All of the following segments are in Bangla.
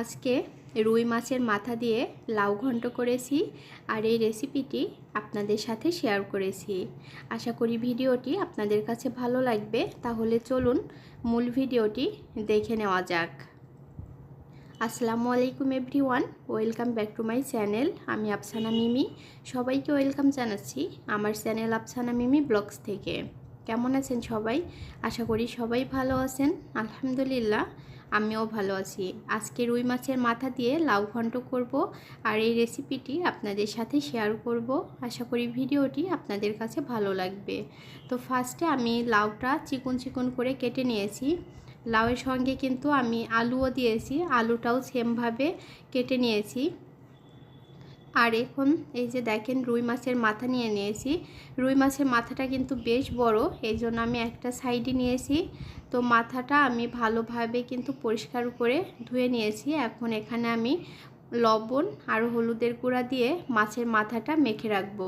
আজকে রুই মাছের মাথা দিয়ে লাউ ঘন্ট করেছি আর এই রেসিপিটি আপনাদের সাথে শেয়ার করেছি। আশা করি ভিডিওটি আপনাদের কাছে ভালো লাগবে, তাহলে চলুন মূল ভিডিওটি দেখে নেওয়া যাক। আসসালামু আলাইকুম everyone, welcome back to my channel. আমি আফসানা মিমি। সবাইকে ওয়েলকাম জানাচ্ছি আমার চ্যানেল আফসানা মিমি ব্লগস থেকে। কেমন আছেন সবাই? আশা করি সবাই ভালো আছেন, আলহামদুলিল্লাহ। আমিও ভালো আছি। আজকে রুই মাছের মাথা দিয়ে লাউ ঘন্ট করব আর এই রেসিপিটি আপনাদের সাথে শেয়ার করব। আশা করি ভিডিওটি আপনাদের কাছে ভালো লাগবে। তো ফার্স্টে আমি লাউটা চিকন চিকন করে কেটে নিয়েছি। লাউয়ের সঙ্গে কিন্তু আমি আলুও দিয়েছি। আলুটাও সেমভাবে কেটে নিয়েছি। আর এখন এই যে দেখেন রুই মাছের মাথা নিয়ে নিয়েছি। রুই মাছের মাথাটা কিন্তু বেশ বড়, এই জন্য আমি একটা সাইডে নিয়েছি। তো মাথাটা আমি ভালোভাবে কিন্তু পরিষ্কার করে ধুয়ে নিয়েছি। এখন এখানে আমি লবণ আর হলুদের গুঁড়া দিয়ে মাছের মাথাটা মেখে রাখব।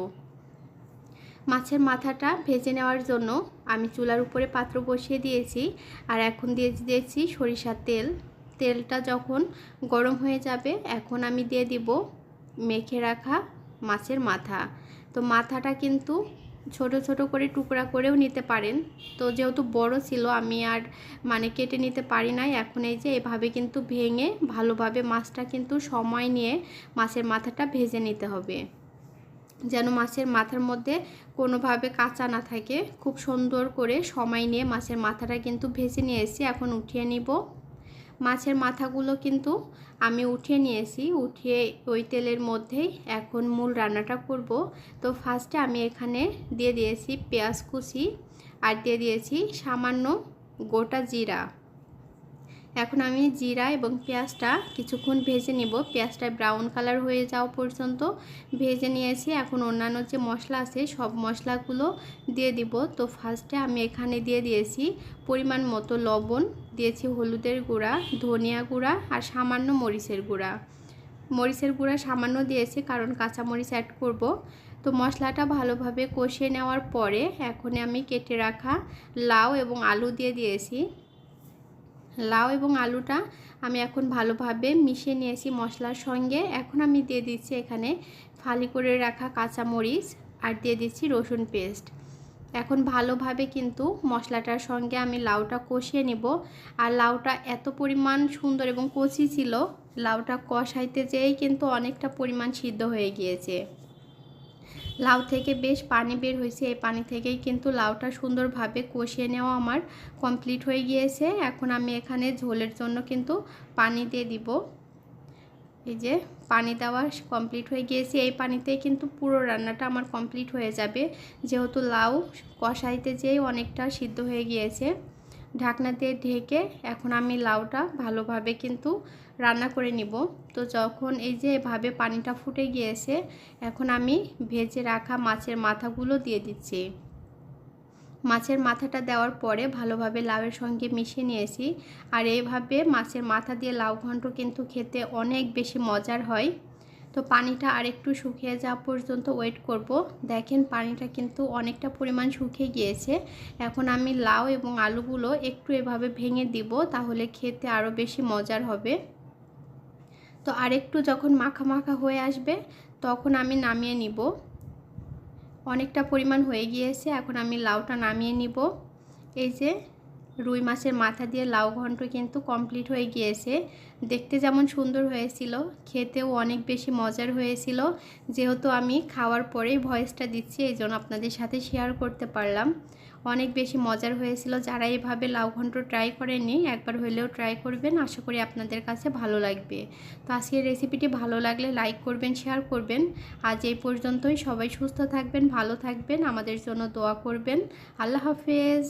মাছের মাথাটা ভেজে নেওয়ার জন্য আমি চুলার উপরে পাত্র বসিয়ে দিয়েছি আর এখন দিয়ে দিয়েছি সরিষার তেল। তেলটা যখন গরম হয়ে যাবে, এখন আমি দিয়ে দিব মেখে রাখা মাছের মাথা। তো মাথাটা কিন্তু ছোট ছোট করে টুকরা করেও নিতে পারেন। তো যেহেতু বড় ছিল, আমি আর মানে কেটে নিতে পারি নাই। এখন এই যে এভাবে কিন্তু ভেঙে ভালোভাবে মাছটা কিন্তু সময় নিয়ে মাছের মাথাটা ভেজে নিতে হবে। যেন মাছের মাথার মধ্যে কোনোভাবে কাঁচা না থাকে। খুব সুন্দর করে সময় নিয়ে মাছের মাথাটা কিন্তু ভেজে নিয়েছি এখন উঠিয়ে নিব। মাছের মাথাগুলো কিন্তু আমি উঠিয়ে নিয়েছি। উঠিয়ে ওই তেলের মধ্যেই এখন মূল রান্নাটা করব। তো ফার্স্টে আমি এখানে দিয়ে দিয়েছি পেঁয়াজ কুচি আর দিয়ে দিয়েছি সামান্য গোটা জিরা। এখন আমি জিরা এবং পেঁয়াজটা কিছুক্ষণ ভেজে নিব। পেঁয়াজটা ব্রাউন কালার হয়ে যাওয়া পর্যন্ত ভেজে নিয়েছি। এখন অন্যান্য যে মশলা আছে, সব মশলাগুলো দিয়ে দিব। তো ফার্স্টে আমি এখানে দিয়ে দিয়েছি পরিমাণ মতো লবণ, দিয়েছি হলুদের গুঁড়া, ধনিয়া গুঁড়া আর সামান্য মরিচের গুঁড়া। মরিচের গুঁড়া সামান্য দিয়েছি কারণ কাঁচা মরিচ অ্যাড করব। তো মশলাটা ভালোভাবে কষিয়ে নেওয়ার পরে এখন আমি কেটে রাখা লাউ এবং আলু দিয়ে দিয়েছি। লাউ এবং আলুটা আমি এখন ভালোভাবে মিশিয়ে নিয়েছি মশলার সঙ্গে। এখন আমি দিয়ে দিচ্ছি এখানে ফালি করে রাখা কাঁচা মরিচ আর দিয়ে দিচ্ছি রসুন পেস্ট। এখন ভালোভাবে কিন্তু মশলাটার সঙ্গে আমি লাউটা কষিয়ে নেব। আর লাউটা এত পরিমাণ সুন্দর এবং কষি ছিল, লাউটা কষাইতে যেয়েই কিন্তু অনেকটা পরিমাণ সিদ্ধ হয়ে গিয়েছে। লাউ থেকে বেশ পানি বের হয়েছে। এই পানি থেকেই কিন্তু লাউটা সুন্দরভাবে কষিয়ে নেওয়া আমার কমপ্লিট হয়ে গিয়েছে। এখন আমি এখানে ঝোলের জন্য কিন্তু পানি দিয়ে দিব। এই যে পানি দেওয়া কমপ্লিট হয়ে গিয়েছে। এই পানিতেই কিন্তু পুরো রান্নাটা আমার কমপ্লিট হয়ে যাবে। যেহেতু লাউ কষাইতে যেই অনেকটা সিদ্ধ হয়ে গিয়েছে। ঢাকনা দিয়ে ঢেকে এখন আমি লাউটা ভালোভাবে কিন্তু রান্না করে নিব। তো যখন এই যে এভাবে পানিটা ফুটে গিয়েছে, এখন আমি ভেজে রাখা মাছের মাথাগুলো দিয়ে দিচ্ছি। মাছের মাথাটা দেওয়ার পরে ভালোভাবে লাউয়ের সঙ্গে মিশিয়ে নিয়েছি। আর এইভাবে মাছের মাথা দিয়ে লাউ ঘন্ট কিন্তু খেতে অনেক বেশি মজার হয়। তো পানিটা আরেকটু শুকিয়ে যাওয়া পর্যন্ত ওয়েট করব। দেখেন পানিটা কিন্তু অনেকটা পরিমাণ শুকিয়ে গিয়েছে। এখন আমি লাউ এবং আলুগুলো একটু এভাবে ভেঙে দিব, তাহলে খেতে আরও বেশি মজার হবে। তো আরেকটু যখন মাখা মাখা হয়ে আসবে, তখন আমি নামিয়ে নিব। অনেকটা পরিমাণ হয়ে গিয়েছে, এখন আমি লাউটা নামিয়ে নিব। এই যে রুই মাছের মাথা দিয়ে লাউ ঘন্ট কিন্তু কমপ্লিট হয়ে গিয়েছে। দেখতে যেমন সুন্দর হয়েছিল, খেতেও অনেক বেশি মজার হয়েছিল। যেহেতু আমি খাওয়ার পরেই ভয়েসটা দিচ্ছি, এই জন্য আপনাদের সাথে শেয়ার করতে পারলাম। অনেক বেশি মজার হয়েছিল, যারা এভাবে লাউ ঘন্ট ট্রাই করেনি একবার হলেও ট্রাই করবেন, আশা করি আপনাদের কাছে ভালো লাগবে। তো আজকের রেসিপিটি ভালো লাগলে লাইক করবেন শেয়ার করবেন। আজ এই পর্যন্তই, সবাই সুস্থ থাকবেন, ভালো থাকবেন, আমাদের জন্য দোয়া করবেন। আল্লাহ হাফেজ।